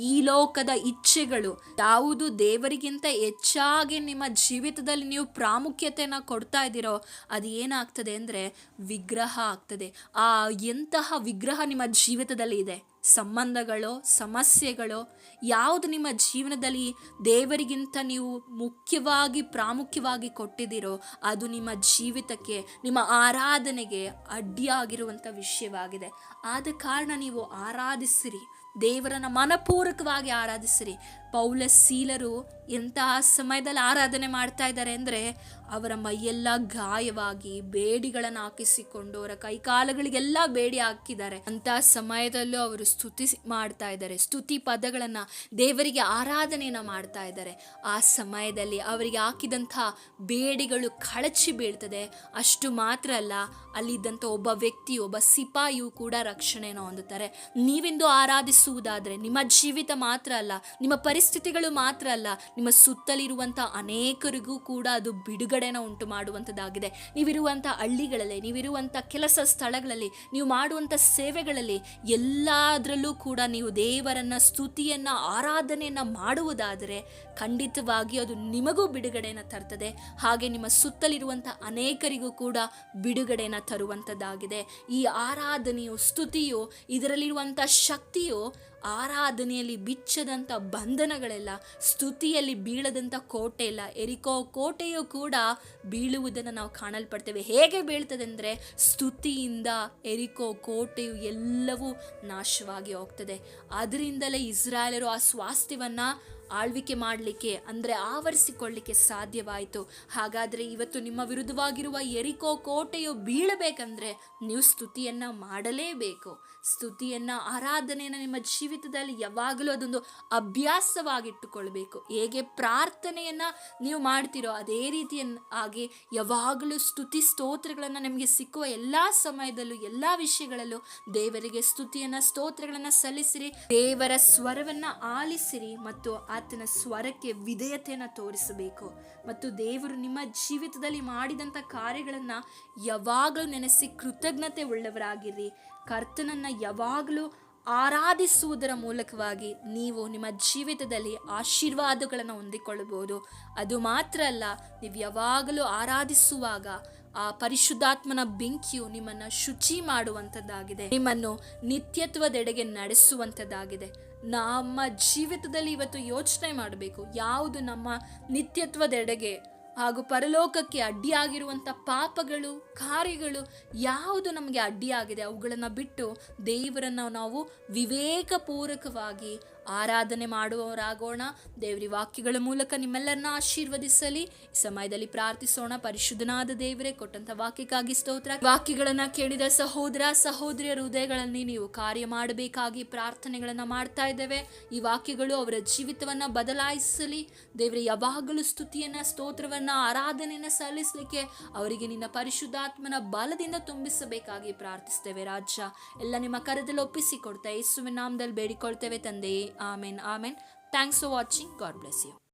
Speaker 1: ಈ ಲೋಕದ ಇಚ್ಛೆಗಳು. ಯಾವುದು ದೇವರಿಗಿಂತ ಹೆಚ್ಚಾಗಿ ನಿಮ್ಮ ಜೀವಿತದಲ್ಲಿ ನೀವು ಪ್ರಾಮುಖ್ಯತೆಯನ್ನು ಕೊಡ್ತಾ ಇದ್ದೀರೋ, ಅದು ಏನಾಗ್ತದೆ ಅಂದರೆ ವಿಗ್ರಹ ಆಗ್ತದೆ. ಆ ಎಂತಹ ವಿಗ್ರಹ ನಿಮ್ಮ ಜೀವಿತದಲ್ಲಿ ಇದೆ. ಸಂಬಂಧಗಳು, ಸಮಸ್ಯೆಗಳು, ಯಾವುದು ನಿಮ್ಮ ಜೀವನದಲ್ಲಿ ದೇವರಿಗಿಂತ ನೀವು ಮುಖ್ಯವಾಗಿ, ಪ್ರಾಮುಖ್ಯವಾಗಿ ಕೊಟ್ಟಿದ್ದೀರೋ, ಅದು ನಿಮ್ಮ ಜೀವಿತಕ್ಕೆ, ನಿಮ್ಮ ಆರಾಧನೆಗೆ ಅಡ್ಡಿಯಾಗಿರುವಂಥ ವಿಷಯವಾಗಿದೆ. ಆದ ಕಾರಣ ನೀವು ಆರಾಧಿಸಿರಿ. ದೇವರನ್ನ ಮನಪೂರ್ವಕವಾಗಿ ಆರಾಧಿಸಿರಿ. ಪೌಲ ಸೀಲರು ಎಂತಹ ಸಮಯದಲ್ಲಿ ಆರಾಧನೆ ಮಾಡ್ತಾ ಇದ್ದಾರೆ ಅಂದರೆ ಅವರ ಮೈಯೆಲ್ಲ ಗಾಯವಾಗಿ ಬೇಡಿಗಳನ್ನು ಹಾಕಿಸಿಕೊಂಡು ಅವರ ಕೈಕಾಲುಗಳಿಗೆಲ್ಲ ಬೇಡಿ ಹಾಕಿದ್ದಾರೆ. ಅಂತ ಸಮಯದಲ್ಲೂ ಅವರು ಸ್ತುತಿ ಮಾಡ್ತಾ ಇದ್ದಾರೆ. ಸ್ತುತಿ ಪದಗಳನ್ನು ದೇವರಿಗೆ ಆರಾಧನೆಯನ್ನು ಮಾಡ್ತಾ ಇದ್ದಾರೆ. ಆ ಸಮಯದಲ್ಲಿ ಅವರಿಗೆ ಹಾಕಿದಂಥ ಬೇಡಿಗಳು ಕಳಚಿ ಬೀಳ್ತದೆ. ಅಷ್ಟು ಮಾತ್ರ ಅಲ್ಲ, ಅಲ್ಲಿದ್ದಂಥ ಒಬ್ಬ ವ್ಯಕ್ತಿ ಒಬ್ಬ ಸಿಪಾಯಿಯು ಕೂಡ ರಕ್ಷಣೆಯನ್ನು ಹೊಂದುತ್ತಾರೆ. ನೀವೆಂದು ಆರಾಧಿಸುವುದಾದರೆ ನಿಮ್ಮ ಜೀವಿತ ಮಾತ್ರ ಅಲ್ಲ, ನಿಮ್ಮ ಪರಿಸ್ಥಿತಿಗಳು ಮಾತ್ರ ಅಲ್ಲ, ನಿಮ್ಮ ಸುತ್ತಲಿರುವಂಥ ಅನೇಕರಿಗೂ ಕೂಡ ಅದು ಬಿಡುಗಡೆನ ಉಂಟು ಮಾಡುವಂಥದ್ದಾಗಿದೆ. ನೀವಿರುವಂಥ ಹಳ್ಳಿಗಳಲ್ಲಿ, ನೀವಿರುವಂಥ ಕೆಲಸ ಸ್ಥಳಗಳಲ್ಲಿ, ನೀವು ಮಾಡುವಂಥ ಸೇವೆಗಳಲ್ಲಿ ಎಲ್ಲದರಲ್ಲೂ ಕೂಡ ನೀವು ದೇವರನ್ನ, ಸ್ತುತಿಯನ್ನು, ಆರಾಧನೆಯನ್ನು ಮಾಡುವುದಾದರೆ ಖಂಡಿತವಾಗಿ ಅದು ನಿಮಗೂ ಬಿಡುಗಡೆಯನ್ನು ತರ್ತದೆ. ಹಾಗೆ ನಿಮ್ಮ ಸುತ್ತಲಿರುವಂಥ ಅನೇಕರಿಗೂ ಕೂಡ ಬಿಡುಗಡೆಯನ್ನು ತರುವಂಥದ್ದಾಗಿದೆ. ಈ ಆರಾಧನೆಯು, ಸ್ತುತಿಯು, ಇದರಲ್ಲಿರುವಂಥ ಶಕ್ತಿಯು ಆರಾಧನೆಯಲ್ಲಿ ಬಿಚ್ಚದಂಥ ಬಂಧನಗಳೆಲ್ಲ, ಸ್ತುತಿಯಲ್ಲಿ ಬೀಳದಂಥ ಕೋಟೆ ಇಲ್ಲ ಎರಿಕೋ ಕೋಟೆಯು ಕೂಡ ಬೀಳುವುದನ್ನು ನಾವು ಕಾಣಲ್ಪಡ್ತೇವೆ. ಹೇಗೆ ಬೀಳ್ತದೆ ಅಂದರೆ ಸ್ತುತಿಯಿಂದ ಎರಿಕೋ ಕೋಟೆಯು ಎಲ್ಲವೂ ನಾಶವಾಗಿ ಹೋಗ್ತದೆ. ಅದರಿಂದಲೇ ಇಸ್ರಾಯೇಲರು ಆ ಸ್ವಾಸ್ಥ್ಯವನ್ನು ಆಳ್ವಿಕೆ ಮಾಡಲಿಕ್ಕೆ, ಅಂದರೆ ಆವರಿಸಿಕೊಳ್ಳಿಕ್ಕೆ ಸಾಧ್ಯವಾಯಿತು. ಹಾಗಾದರೆ ಇವತ್ತು ನಿಮ್ಮ ವಿರುದ್ಧವಾಗಿರುವ ಎರಿಕೋ ಕೋಟೆಯು ಬೀಳಬೇಕಂದ್ರೆ ನೀವು ಸ್ತುತಿಯನ್ನು ಮಾಡಲೇಬೇಕು. ಸ್ತುತಿಯನ್ನು, ಆರಾಧನೆಯನ್ನು ನಿಮ್ಮ ಜೀವಿತದಲ್ಲಿ ಯಾವಾಗಲೂ ಅದೊಂದು ಅಭ್ಯಾಸವಾಗಿಟ್ಟುಕೊಳ್ಬೇಕು. ಹೇಗೆ ಪ್ರಾರ್ಥನೆಯನ್ನು ನೀವು ಮಾಡ್ತೀರೋ ಅದೇ ರೀತಿಯ ಆಗಿ ಯಾವಾಗಲೂ ಸ್ತುತಿ ಸ್ತೋತ್ರಗಳನ್ನು ನಿಮಗೆ ಸಿಕ್ಕುವ ಎಲ್ಲ ಸಮಯದಲ್ಲೂ, ಎಲ್ಲ ವಿಷಯಗಳಲ್ಲೂ ದೇವರಿಗೆ ಸ್ತುತಿಯನ್ನು, ಸ್ತೋತ್ರಗಳನ್ನು ಸಲ್ಲಿಸಿರಿ. ದೇವರ ಸ್ವರವನ್ನು ಆಲಿಸಿರಿ ಮತ್ತು ಆತನ ಸ್ವರಕ್ಕೆ ವಿಧೇಯತೆಯನ್ನು ತೋರಿಸಬೇಕು. ಮತ್ತು ದೇವರು ನಿಮ್ಮ ಜೀವಿತದಲ್ಲಿ ಮಾಡಿದಂಥ ಕಾರ್ಯಗಳನ್ನು ಯಾವಾಗಲೂ ನೆನೆಸಿ ಕೃತಜ್ಞತೆ ಉಳ್ಳವರಾಗಿರಿ ಕರ್ತನನ್ನು ಯಾವಾಗಲೂ ಆರಾಧಿಸುವುದರ ಮೂಲಕವಾಗಿ ನೀವು ನಿಮ್ಮ ಜೀವಿತದಲ್ಲಿ ಆಶೀರ್ವಾದಗಳನ್ನು ಹೊಂದಿಕೊಳ್ಳಬಹುದು. ಅದು ಮಾತ್ರ ಅಲ್ಲ, ನೀವು ಯಾವಾಗಲೂ ಆರಾಧಿಸುವಾಗ ಆ ಪರಿಶುದ್ಧಾತ್ಮನ ಬೆಂಕಿಯು ನಿಮ್ಮನ್ನು ಶುಚಿ ಮಾಡುವಂಥದ್ದಾಗಿದೆ. ನಿಮ್ಮನ್ನು ನಿತ್ಯತ್ವದೆಡೆಗೆ ನಡೆಸುವಂಥದ್ದಾಗಿದೆ. ನಮ್ಮ ಜೀವಿತದಲ್ಲಿ ಇವತ್ತು ಯೋಚನೆ ಮಾಡಬೇಕು. ಯಾವುದು ನಮ್ಮ ನಿತ್ಯತ್ವದೆಡೆಗೆ ಹಾಗೂ ಪರಲೋಕಕ್ಕೆ ಅಡ್ಡಿಯಾಗಿರುವಂಥ ಪಾಪಗಳು, ಕಾರ್ಯಗಳು ಯಾವುದು ನಮಗೆ ಅಡ್ಡಿಯಾಗಿದೆ ಅವುಗಳನ್ನು ಬಿಟ್ಟು ದೇವರನ್ನು ನಾವು ವಿವೇಕಪೂರ್ವಕವಾಗಿ ಆರಾಧನೆ ಮಾಡುವವರಾಗೋಣ. ದೇವರಿ ವಾಕ್ಯಗಳ ಮೂಲಕ ನಿಮ್ಮೆಲ್ಲರನ್ನ ಆಶೀರ್ವದಿಸಲಿ. ಈ ಸಮಯದಲ್ಲಿ ಪ್ರಾರ್ಥಿಸೋಣ. ಪರಿಶುದ್ಧನಾದ ದೇವರೇ ಕೊಟ್ಟಂತ ವಾಕ್ಯಕ್ಕಾಗಿ ಸ್ತೋತ್ರ. ವಾಕ್ಯಗಳನ್ನ ಕೇಳಿದ ಸಹೋದರ ಸಹೋದರಿಯರ ಹೃದಯಗಳಲ್ಲಿ ನೀವು ಕಾರ್ಯ ಮಾಡಬೇಕಾಗಿ ಪ್ರಾರ್ಥನೆಗಳನ್ನ ಮಾಡ್ತಾ ಇದ್ದೇವೆ. ಈ ವಾಕ್ಯಗಳು ಅವರ ಜೀವಿತವನ್ನ ಬದಲಾಯಿಸಲಿ. ದೇವರ, ಯಾವಾಗಲೂ ಸ್ತುತಿಯನ್ನ, ಸ್ತೋತ್ರವನ್ನ, ಆರಾಧನೆಯನ್ನ ಸಲ್ಲಿಸಲಿಕ್ಕೆ ಅವರಿಗೆ ನಿನ್ನ ಪರಿಶುದ್ಧಾತ್ಮನ ಬಲದಿಂದ ತುಂಬಿಸಬೇಕಾಗಿ ಪ್ರಾರ್ಥಿಸ್ತೇವೆ ರಾಜ್ಯ. ಎಲ್ಲ ನಿಮ್ಮ ಕರದಲ್ಲಿ ಒಪ್ಪಿಸಿಕೊಡ್ತಾ, ಯೇಸುವಿನ ನಾಮದಲ್ಲಿ ಬೇಡಿಕೊಳ್ತೇವೆ ತಂದೆಯೇ. Amen. Amen. Thanks for watching. God bless you.